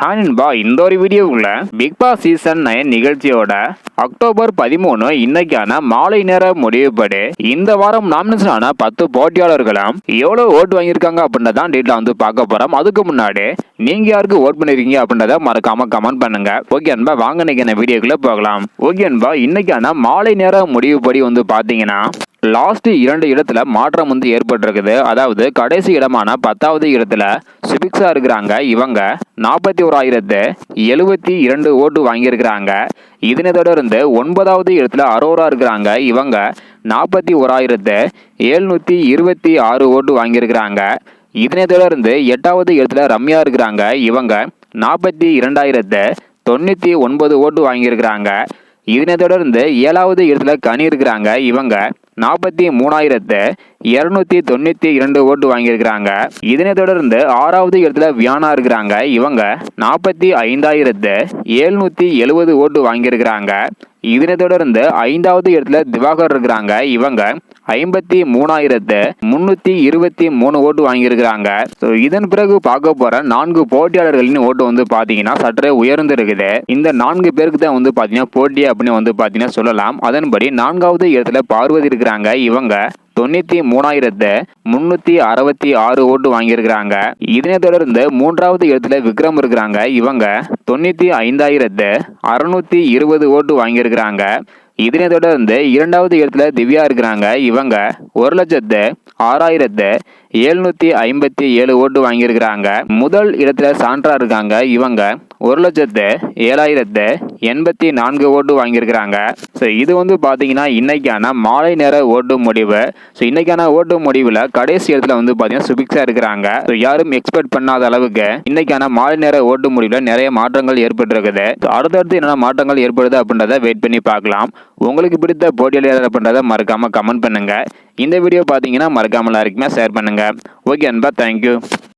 ஹானின்பா இந்த ஒரு வீடியோவுக்குள்ள பிக் பாஸ் சீசன் நைன் நிகழ்ச்சியோட அக்டோபர் பதிமூணு இன்னைக்கான மாலை நேர முடிவுப்படி இந்த வாரம் நாமினேஷன் ஆன பத்து போட்டியாளர்களும் எவ்வளவு ஓட்டு வாங்கியிருக்காங்க அப்படின்றதான் டீட்டில் வந்து பார்க்க போறோம். அதுக்கு முன்னாடி நீங்க யாருக்கு ஓட் பண்ணிருக்கீங்க அப்படின்றத மறக்காம கமெண்ட் பண்ணுங்க. ஓகே அன்பா வாங்க நினைக்கிற வீடியோக்குள்ள போகலாம். ஓகே அன்பா இன்னைக்கான மாலை நேர முடிவுப்படி வந்து பாத்தீங்கன்னா லாஸ்ட் இரண்டு இடத்துல மாற்றம் வந்து ஏற்பட்டிருக்குது. அதாவது கடைசி இடமான பத்தாவது இடத்துல சுபிக்ஸா இருக்கிறாங்க. இவங்க நாற்பத்தி ஓராயிரத்து எழுபத்தி இரண்டு ஓட்டு வாங்கியிருக்கிறாங்க. இதனை தொடர்ந்து ஒன்பதாவது இடத்துல அரோரா இருக்கிறாங்க. இவங்க நாற்பத்தி ஓராயிரத்து எழுநூற்றி இருபத்தி ஆறு ஓட்டு வாங்கியிருக்கிறாங்க. இதனை தொடர்ந்து எட்டாவது இடத்துல ரம்யா இருக்கிறாங்க. இவங்க நாற்பத்தி இரண்டாயிரத்து தொண்ணூற்றி ஒன்பது ஓட்டு வாங்கியிருக்கிறாங்க. இதனை தொடர்ந்து ஏழாவது இடத்துல கனி இருக்கிறாங்க. இவங்க நாற்பத்தி மூணாயிரத்து இருநூத்தி தொண்ணூத்தி இரண்டு ஓட்டு வாங்கியிருக்கிறாங்க. இதனை தொடர்ந்து ஆறாவது இடத்துல வியானா இருக்கிறாங்க. இவங்க நாற்பத்தி ஐந்தாயிரத்து எழுநூத்தி எழுபது ஓட்டு வாங்கியிருக்கிறாங்க. இதனை தொடர்ந்து ஐந்தாவது இடத்துல திவாகர் இருக்கிறாங்க. இவங்க ஐம்பத்தி மூணாயிரத்து முன்னூத்தி இருபத்தி மூணு ஓட்டு வாங்கியிருக்கிறாங்க. ஸோ இதன் பிறகு பார்க்க போற நான்கு போட்டியாளர்களின் ஓட்டு வந்து பாத்தீங்கன்னா சற்றே உயர்ந்து இருக்குது இந்த நான்கு பேருக்கு தான் வந்து பாத்தீங்கன்னா போட்டி அப்படின்னு வந்து பாத்தீங்கன்னா சொல்லலாம். அதன்படி நான்காவது இடத்துல பார்வதி இருக்கிறாங்க. இவங்க தொண்ணூத்தி மூணாயிரத்து முன்னூத்தி அறுபத்தி ஆறு ஓட்டு வாங்கியிருக்கிறாங்க. இதனை தொடர்ந்து மூன்றாவது இடத்துல விக்ரம் இருக்கிறாங்க. இவங்க தொண்ணூத்தி ஐந்தாயிரத்து அறுநூத்தி இருபது ஓட்டு வாங்கியிருக்கிறாங்க. இதனை தொடர்ந்து இரண்டாவது இடத்துல திவ்யா இருக்கிறாங்க. இவங்க ஒரு லட்சத்து ஆறாயிரத்து எழுநூத்தி ஐம்பத்தி ஏழு ஓட்டு வாங்கியிருக்கிறாங்க. முதல் இடத்துல சான்றா இருக்காங்க. இவங்க ஒரு லட்சத்து ஏழாயிரத்து எண்பத்தி நான்கு ஓட்டு வாங்கியிருக்கிறாங்க. ஸோ இது வந்து பார்த்தீங்கன்னா இன்றைக்கான மாலை நேர ஓட்டு முடிவு. ஸோ இன்றைக்கான ஓட்டு முடிவில் கடைசி இடத்துல வந்து பார்த்தீங்கன்னா சுபிக்ஸாக இருக்கிறாங்க. ஸோ யாரும் எக்ஸ்பெக்ட் பண்ணாத அளவுக்கு இன்றைக்கான மாலை நேர ஓட்டு முடிவில் நிறைய மாற்றங்கள் ஏற்பட்டிருக்குது. ஸோ அடுத்தடுத்து என்னென்ன மாற்றங்கள் ஏற்படுது அப்படின்றத வெயிட் பண்ணி பார்க்கலாம். உங்களுக்கு பிடித்த போட்டியாளர் அப்படின்றத மறக்காமல் கமெண்ட் பண்ணுங்கள் இந்த வீடியோ பார்த்தீங்கன்னா மறக்காமல் எல்லாருக்குமே ஷேர் பண்ணுங்கள் ஓகே அன்பா தேங்க்யூ